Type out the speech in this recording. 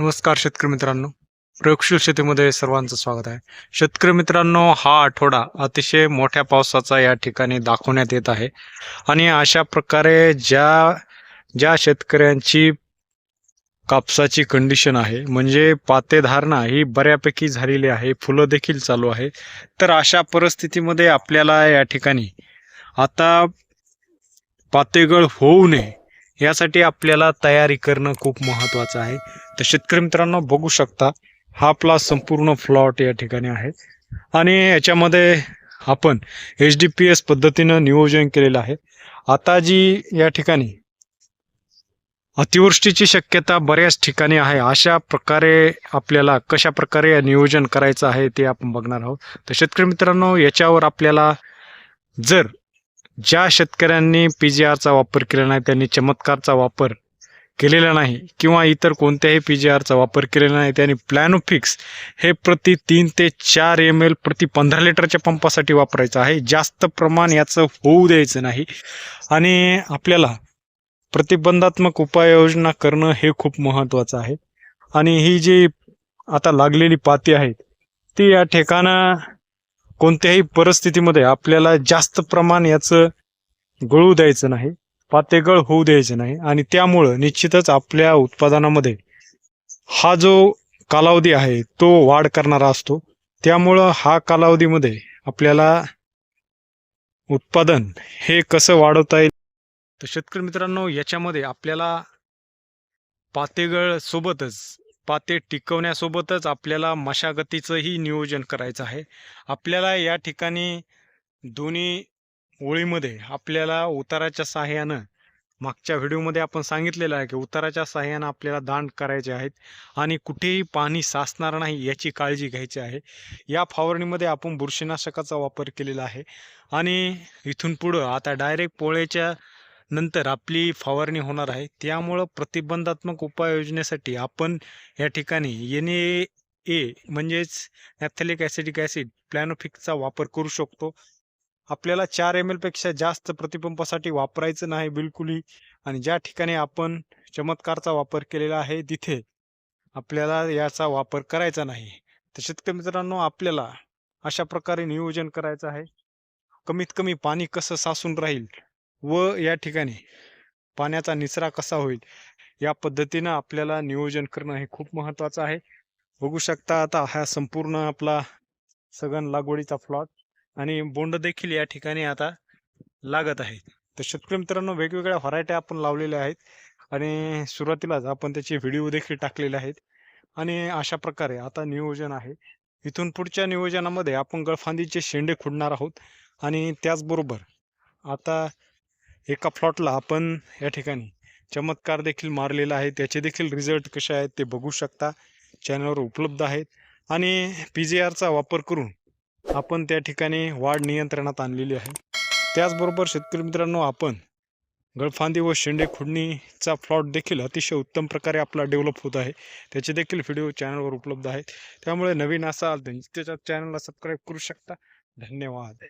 नमस्कार शेतकरी मित्रांनो. प्रयोगशील शेतीमध्ये सर्वांचं स्वागत आहे. शेतकरी मित्रांनो हा आठवडा अतिशय मोठ्या पावसाचा या ठिकाणी दाखवण्यात येत आहे. आणि अशा प्रकारे ज्या ज्या शेतकऱ्यांची कापसाची कंडिशन आहे म्हणजे पातेधारणा ही बऱ्यापैकी झालेली आहे फुलं देखील चालू आहे. तर अशा परिस्थितीमध्ये आपल्याला या ठिकाणी आता पातेगळ होऊ नये यासाठी आपल्याला तयारी करणं खूप महत्त्वाचं आहे. तर शेतकरी मित्रांनो बघू शकता हा आपला संपूर्ण प्लॉट या ठिकाणी आहे. आणि याच्यामध्ये आपण एच डी पी एस पद्धतीनं नियोजन केलेलं आहे. आता जी या ठिकाणी अतिवृष्टीची शक्यता बऱ्याच ठिकाणी आहे. अशा प्रकारे आपल्याला कशा प्रकारे नियोजन करायचं आहे ते आपण बघणार आहोत. तर शेतकरी मित्रांनो याच्यावर आपल्याला जर ज्या शेतकऱ्यांनी पी जी आरचा वापर केला नाही त्यांनी चमत्कारचा वापर केलेला नाही किंवा इतर कोणत्याही पी जी आरचा वापर केलेला नाही त्यांनी प्लॅनोफिक्स हे प्रति तीन ते चार एम एल प्रति पंधरा लिटरच्या पंपासाठी वापरायचं आहे. जास्त प्रमाण याचं होऊ द्यायचं नाही. आणि आपल्याला प्रतिबंधात्मक उपाययोजना करणं हे खूप महत्त्वाचं आहे. आणि ही जी आता लागलेली पाती आहेत ती या ठिकाणं कोणत्याही परिस्थितीमध्ये आपल्याला जास्त प्रमाण याचं गळू द्यायचं नाही पातेगळ होऊ द्यायचं नाही. आणि त्यामुळं निश्चितच आपल्या उत्पादनामध्ये हा जो कालावधी आहे तो वाढ करणारा असतो. त्यामुळं हा कालावधीमध्ये आपल्याला उत्पादन हे कसं वाढवता येईल? तर शेतकरी मित्रांनो याच्यामध्ये आपल्याला पातेगळ सोबतच पाते टिकवण्यासोबतच आपल्याला मशागतीचंही नियोजन करायचं आहे. आपल्याला या ठिकाणी दोन्ही ओळीमध्ये आपल्याला उताराच्या सहाय्यानं मागच्या व्हिडिओमध्ये आपण सांगितलेलं आहे की उताराच्या सहाय्यानं आपल्याला दांड करायचे आहेत आणि कुठेही पाणी साचणार नाही याची काळजी घ्यायची आहे. या फवारणीमध्ये आपण बुरशीनाशकाचा वापर केलेला आहे. आणि इथून पुढं आता डायरेक्ट पोळ्याच्या नंतर आपली फवारणी होणार आहे. त्यामुळं प्रतिबंधात्मक उपाययोजनेसाठी आपण या ठिकाणी एन ए म्हणजेच नॅथॅलिक ॲसिडिक ॲसिड प्लॅनोफिकचा वापर करू शकतो. आपल्याला चार एम एलपेक्षा जास्त प्रतिपंपासाठी वापरायचं नाही बिलकुलही. आणि ज्या ठिकाणी आपण चमत्कारचा वापर केलेला आहे तिथे आपल्याला याचा वापर करायचा नाही. तर शेतकरी मित्रांनो आपल्याला अशा प्रकारे नियोजन करायचं आहे. कमीत कमी पाणी कसं साचून राहील व या ठिकाणी पाण्याचा निचरा कसा होईल? या पद्धतीनं आपल्याला नियोजन करणं हे खूप महत्त्वाचं आहे. बघू शकता आता हा संपूर्ण आपला सघन लागवडीचा प्लॉट आणि बोंड देखील या ठिकाणी आता लागत आहेत. तर शेतकरी मित्रांनो वेगवेगळ्या व्हरायट्या आपण लावलेल्या आहेत आणि सुरुवातीलाच आपण त्याचे व्हिडिओ देखील टाकलेले आहेत. आणि अशा प्रकारे आता नियोजन आहे. इथून पुढच्या नियोजनामध्ये आपण गळफांदीचे शेंडे खुडणार आहोत आणि त्याचबरोबर आता एका प्लॉटला आपण या ठिकाणी चमत्कार देखील मारलेला आहे. त्याचे देखील रिझल्ट कसे आहेत ते बघू शकता. चॅनलवर उपलब्ध आहेत. आणि पी जी आरचा वापर करून आपण त्या ठिकाणी वाढ नियंत्रणात आणलेली आहे. त्याचबरोबर शेतकरी मित्रांनो आपण गळफांदी व शेंडे खुडणीचा प्लॉट देखील अतिशय उत्तम प्रकारे आपला डेव्हलप होत आहे. त्याचे देखील व्हिडिओ चॅनलवर उपलब्ध आहेत. त्यामुळे नवीन असाल त्याच्या चॅनलला सबस्क्राईब करू शकता. धन्यवाद.